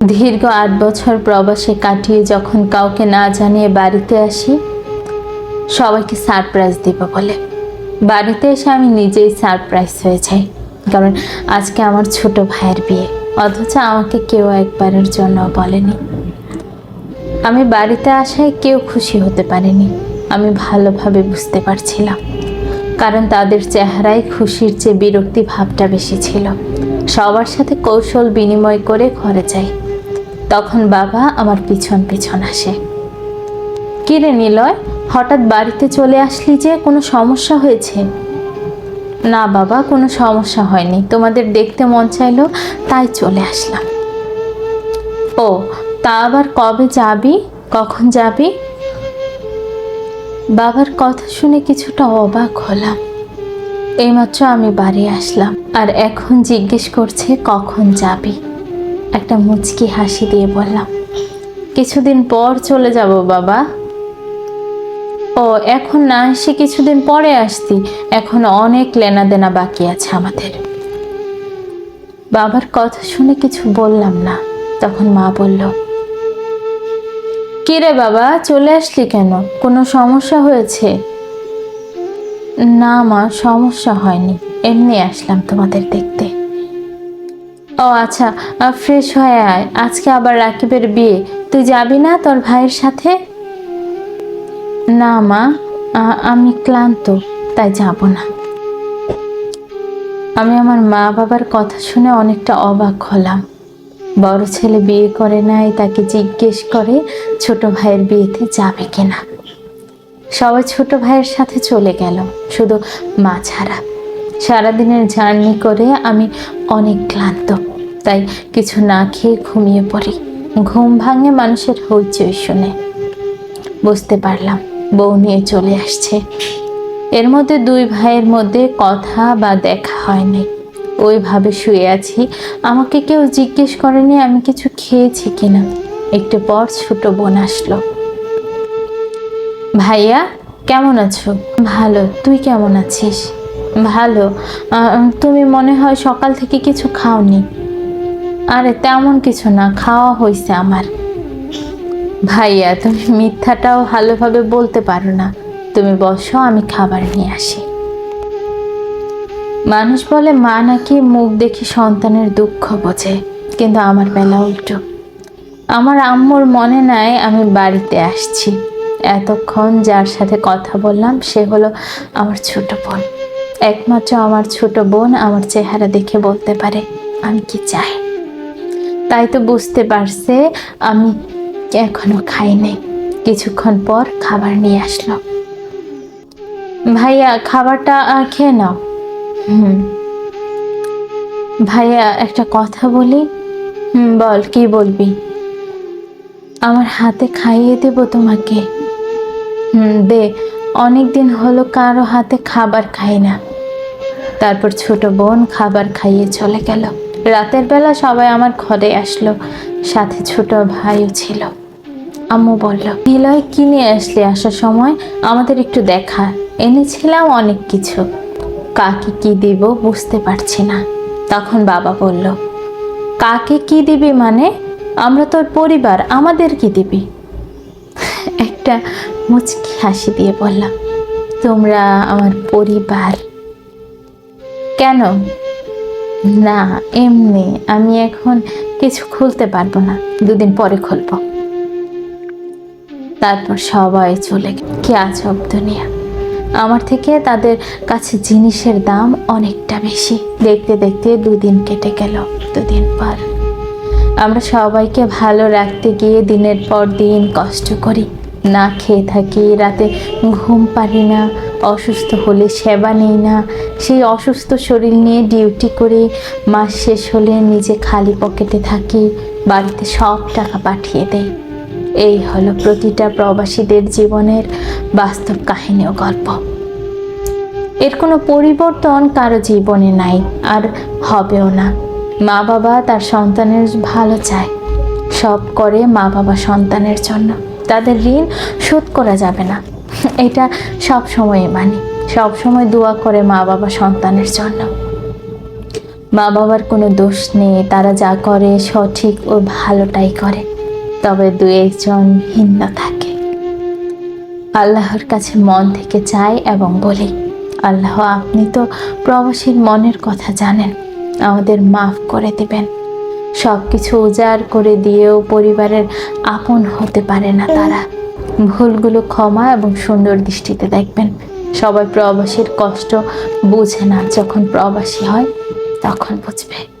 দীর্ঘ আট বছর প্রবাসে কাটিয়ে যখন কাউকে না জানিয়ে বাড়িতে আসি, সবাইকে সারপ্রাইজ দিব বলে। বাড়িতে এসে আমি নিজেই সারপ্রাইজ হয়ে যাই, কারণ আজকে আমার ছোট ভাইয়ের বিয়ে। অথচ আমাকে কেউ একবারের জন্য বলেনি। আমি বাড়িতে আসায় কেউ খুশি হতে পারেনি, আমি ভালোভাবে বুঝতে পারছিলাম। কারণ তাদের চেহারায় খুশির চেয়ে বিরক্তি ভাবটা বেশি ছিল। সবার সাথে কৌশল বিনিময় করে ঘরে যাই। তখন বাবা আমার পিছন পিছন আসে। কিরে নিলয়, হঠাৎ বাড়িতে চলে আসলি যে কোনো সমস্যা হয়েছে? না বাবা, কোনো সমস্যা হয়নি। তোমাদের দেখতে মন চাইলো, তাই চলে আসলাম। ও, তা আবার কবে যাবি? কখন যাবি? বাবার কথা শুনে কিছুটা অবাক হলাম। এইমাত্র আমি বাড়ি আসলাম, আর এখন জিজ্ঞেস করছে কখন যাবি। একটা মুচকি হাসি দিয়ে বললাম, কিছুদিন পর চলে যাব বাবা। ও, এখন না এসে কিছুদিন পরে আসতি। এখন অনেক লেনাদেনা বাকি আছে আমাদের। বাবার কথা শুনে কিছু বললাম না। তখন মা বলল কিরে বাবা, চলে আসলি কেন? কোনো সমস্যা হয়েছে? না মা, সমস্যা হয়নি। এমনি আসলাম তোমাদের দেখতে। ও আচ্ছা ফ্রেশ হয়ে আয়। আজকে আবার রাকিবের বিয়ে। তুই যাবি না তোর ভাইয়ের সাথে? না মা আমি ক্লান্ত, তাই যাব না। আমি আমার মা বাবার কথা শুনে অনেকটা অবাক হলাম। বড় ছেলে বিয়ে করে নাই, তাকে জিজ্ঞেস করে ছোট ভাইয়ের বিয়েতে যাবে কিনা। সবাই ছোট ভাইয়ের সাথে চলে গেল, শুধু মা ছাড়া। সারাদিনের জার্নি করে আমি অনেক ক্লান্ত। তাই কিছু না খেয়ে ঘুমিয়ে পড়ি। ঘুম ভাঙে মানুষের হইচই শুনে। বুঝতে পারলাম, বউ নিয়ে চলে আসছে। এর মধ্যে দুই ভাইয়ের মধ্যে কথা বা দেখা হয়নি ওইভাবে শুয়ে আছি, আমাকে কেউ জিজ্ঞেস করেনি আমি কিছু খেয়েছি কিনা। একটু পর ছোট বোন আসলো। ভাইয়া, কেমন আছো? ভালো, তুই কেমন আছিস? ভালো তুমি মনে হয় সকাল থেকে কিছু খাওনি। আরে তেমন কিছু না, খাওয়া হয়েছে আমার। ভাইয়া, তুমি মিথ্যাটাও ভালোভাবে বলতে পারো না। তুমি বসো, আমি খাবার নিয়ে আসি। মানুষ বলে, মা নাকি মুখ দেখি সন্তানের দুঃখ বোঝে, কিন্তু আমার বেলা উল্টো। আমার আম্মুর মনে নাই, আমি বাড়িতে আসছি। এতক্ষণ যার সাথে কথা বললাম, সে হলো আমার ছোট বোন। একমাত্র আমার ছোট বোন, আমার চেহারা দেখে বলতে পারে, আমি কি চাই? তাই তো বুঝতে পারছে, আমি এখনও খাইনি কিছুক্ষণ পর খাবার নিয়ে আসলো। ভাইয়া, খাবারটা খেয়ে নাও। হুম। ভাইয়া, একটা কথা বলি? বল, কি বলবি? আমার হাতে খাইয়ে দেব তোমাকে। হুম, দে। অনেক দিন হলো কারও হাতে খাবার খাই না। তারপর ছোট বোন খাবার খাইয়ে চলে গেল। রাতের বেলা সবাই আমার ঘরে আসলো। সাথে ছোট ভাইও ছিল। আম্মু বলল, নিলয়, কি নিয়ে আসলে আসার সময়? আমাদের একটু দেখা। এনেছিলাম অনেক কিছু। কাকে কি দিব বুঝতে পারছি না। তখন বাবা বলল, কাকে কি দিবি মানে? আমরা তোর পরিবার, আমাদের কি দিবি? একটা মুচকি হাসি দিয়ে বললাম, তোমরা আমার পরিবার। কেন? না, এমনি আমি এখন কিছু খুলতে পারব না। দুদিন পরে খুলবো। তারপর সবাই চলে কি আজব দুনিয়া? আমার থেকে তাদের কাছে জিনিসের দাম অনেকটা বেশি। দেখতে দেখতে দুদিন কেটে গেল, দুদিন পর। আমরা সবাইকে ভালো রাখতে গিয়ে দিনের পর দিন কষ্ট করি। না খেয়ে থাকি, রাতে ঘুম পারি না, অসুস্থ হলে সেবা নেই না। সেই অসুস্থ শরীর নিয়ে ডিউটি করে মাস শেষ হলে নিজে খালি পকেটে থাকি, বাড়িতে সব টাকা পাঠিয়ে দেয় এই হলো প্রতিটা প্রবাসীদের জীবনের বাস্তব কাহিনী ও গল্প। এর কোনো পরিবর্তন কারও জীবনে নাই, আর হবেও না। মা বাবা তার সন্তানের ভালো চায়, সব করে মা বাবা সন্তানের জন্য। তাদের ঋণ শোধ করা যাবে না। এটা সব সময় মানি, সব সময় দোয়া করে মা বাবা সন্তানের জন্য। মা বাবার কোনো দোষ নেই, তারা যা করে সঠিক ও ভালোটাই করে। তবে দু একজন ভিন্ন থাকে। আল্লাহর কাছে মন থেকে চাই এবং বলি, আল্লাহ আপনি তো প্রবাসীর মনের কথা জানেন, আমাদের মাফ করে দিবেন। সব কিছু উজাড় করে দিয়েও পরিবারের আপন হতে পারে না তারা। ভুলগুলো ক্ষমা এবং সুন্দর দৃষ্টিতে দেখবেন। সবাই প্রবাসীর কষ্ট বুঝে না। যখন প্রবাসী হয়, তখন বুঝবে।